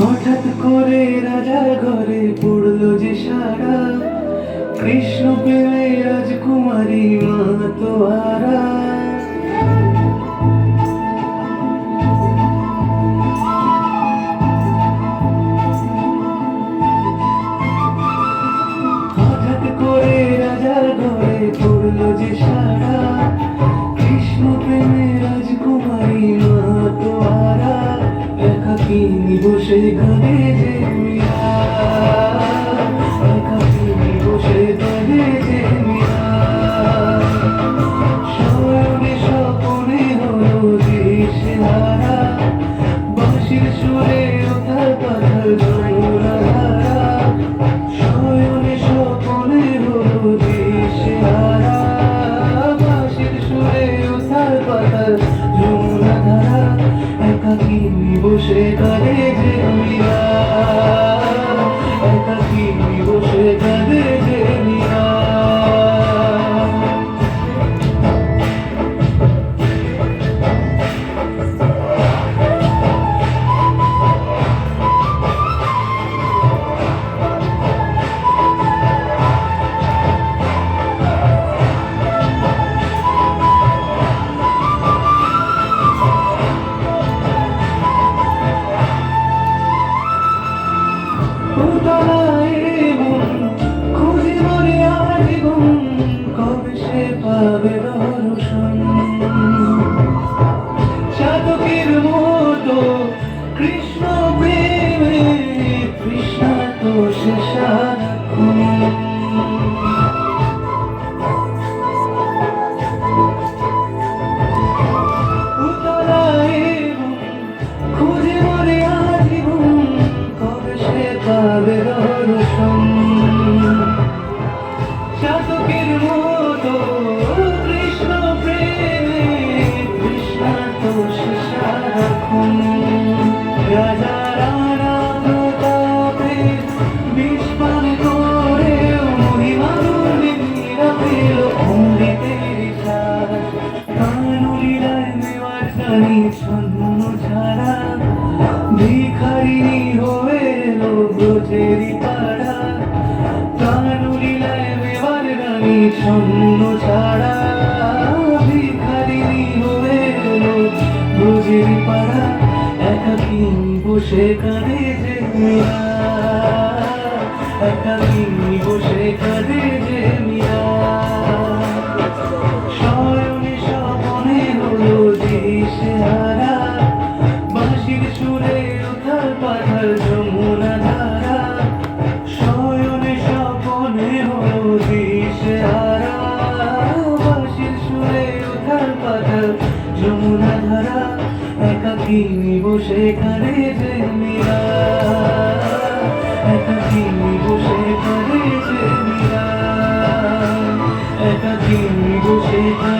হঠাৎ করে রাজার ঘরে পড়ল যে সারা। কৃষ্ণ পেলে রাজকুমার দেখিনি বসে ঘরে যে I'll be the horizon. স্বর্ণ ছাড়া ভিখারিণী হয়ে গেল। পাড়া বসে কাঁদে যে একাকি বসে কাঁদে যে মিয়া হারা। বাঁশির সুরে উঠার পাঠার জমু একাকিনী বসে করে যে মীরা? একাকিনী বসে করে যে মীরা? একাকিনী বসে করে